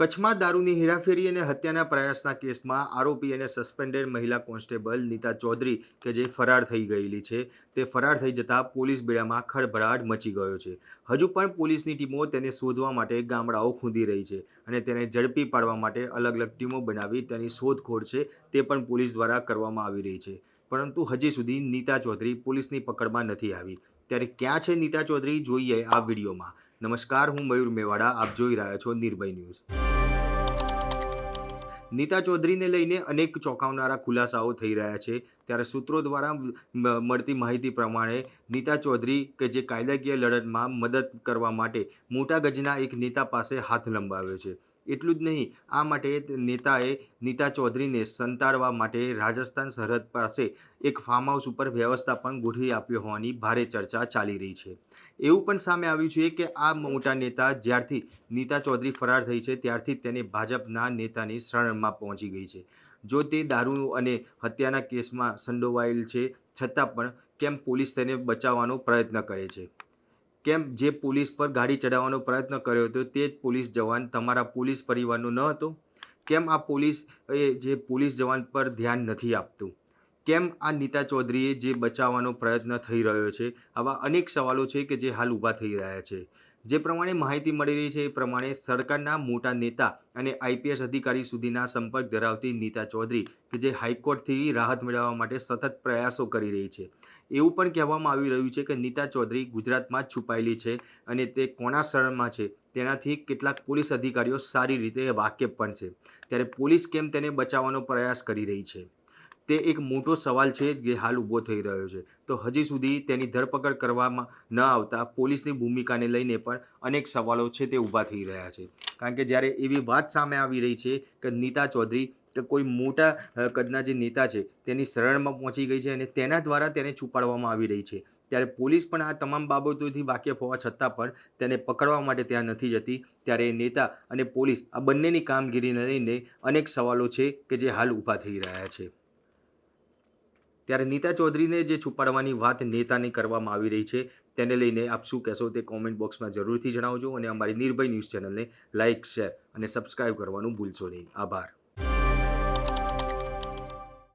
કચ્છમાં દારૂની હેરાફેરી અને હત્યાના પ્રયાસના કેસમાં આરોપી અને સસ્પેન્ડેડ મહિલા કોન્સ્ટેબલ નીતા ચૌધરી કે જે ફરાર થઈ ગયેલી છે, તે ફરાર થઈ જતાં પોલીસ બેડામાં ખળભળાટ મચી ગયો છે. હજુ પણ પોલીસની ટીમો તેને શોધવા માટે ગામડાઓ ખૂંદી રહી છે અને તેને ઝડપી પાડવા માટે અલગ અલગ ટીમો બનાવી તેની શોધખોળ છે તે પણ પોલીસ દ્વારા કરવામાં આવી રહી છે. પરંતુ હજી સુધી નીતા ચૌધરી પોલીસની પકડમાં નથી આવી. ત્યારે ક્યાં છે નીતા ચૌધરી? જોઈએ આ વિડીયોમાં. નમસ્કાર, હું મયુર મેવાડા, આપ જોઈ રહ્યા છો નિર્ભય ન્યૂઝ. નીતા ચૌધરીને લઈને અનેક ચોંકાવનારા ખુલાસાઓ થઈ રહ્યા છે. ત્યારે સૂત્રો દ્વારા મળતી માહિતી પ્રમાણે નીતા ચૌધરી કે જે કાયદાકીય લડતમાં મદદ કરવા માટે મોટા ગજના એક નેતા પાસે હાથ લંબાવ્યો છે. એટલું જ નહીં, આ માટે નેતાએ નીતા ચૌધરીને સંતાડવા માટે રાજસ્થાન સરહદ પાસે એક ફાર્મ હાઉસ ઉપર વ્યવસ્થા પણ ગોઠવી આપ્યો હોવાની ભારે ચર્ચા ચાલી રહી છે. એવું પણ સામે આવ્યું છે કે આ મોટા નેતા જ્યારથી નીતા ચૌધરી ફરાર થઈ છે, ત્યારથી તેને ભાજપના નેતાની શરણમાં પહોંચી ગઈ છે. જો તે દારૂ અને હત્યાના કેસમાં સંડોવાયેલ છે, છતાં પણ કેમ પોલીસ તેને બચાવવાનો પ્રયત્ન કરે છે? કેમ જે પોલીસ પર ગાડી ચડાવવાનો પ્રયત્ન કર્યો હતો તે જ પોલીસ જવાન તમારા પોલીસ પરિવારનો ન હતો? કેમ આ પોલીસ એ જે પોલીસ જવાન પર ધ્યાન નથી આપતું? કેમ આ નીતા ચૌધરીએ જે બચાવવાનો પ્રયત્ન થઈ રહ્યો છે? આવા અનેક સવાલો છે કે જે હાલ ઊભા થઈ રહ્યા છે. જે પ્રમાણે માહિતી મળી રહી છે એ પ્રમાણે સરકારના મોટા નેતા અને આઈપીએસ અધિકારી સુધીના સંપર્ક ધરાવતી નીતા ચૌધરી કે જે હાઈકોર્ટથી રાહત મેળવવા માટે સતત પ્રયાસો કરી રહી છે. એવું પણ કહેવામાં આવી રહ્યું છે કે નીતા ચૌધરી ગુજરાતમાં છુપાયેલી છે અને તે કોના શરણમાં છે તેનાથી કેટલાક પોલીસ અધિકારીઓ સારી રીતે વાકેફ પણ છે. ત્યારે પોલીસ કેમ તેને બચાવવાનો પ્રયાસ કરી રહી છે? તે એક મોટો સવાલ છે જે હાલ ઊભો થઈ રહ્યો છે. તો હજી સુધી તેની ધરપકડ કરવામાં ન આવતા પોલીસની ભૂમિકાને લઈને પણ અનેક સવાલો છે તે ઊભા થઈ રહ્યા છે. કારણ કે જ્યારે એવી વાત સામે આવી રહી છે કે નીતા ચૌધરી કે કોઈ મોટા કદના જે નેતા છે તેની શરણમાં પહોંચી ગઈ છે અને તેના દ્વારા તેને છુપાડવામાં આવી રહી છે. ત્યારે પોલીસ પણ આ તમામ બાબતોથી વાકેફ હોવા છતાં પણ તેને પકડવા માટે ત્યાં નથી જતી. ત્યારે નેતા અને પોલીસ આ બંનેની કામગીરીને લઈને અનેક સવાલો છે કે જે હાલ ઊભા થઈ રહ્યા છે. ત્યારે નીતા ચૌધરીને જે છુપાડવાની વાત નેતાને કરવામાં આવી રહી છે, તેને લઈને આપ શું કહેશો તે કોમેન્ટ બોક્સમાં જરૂરથી જણાવજો અને અમારી નિર્ભય ન્યૂઝ ચેનલને લાઇક શેર અને સબસ્ક્રાઇબ કરવાનું ભૂલશો નહીં. આભાર.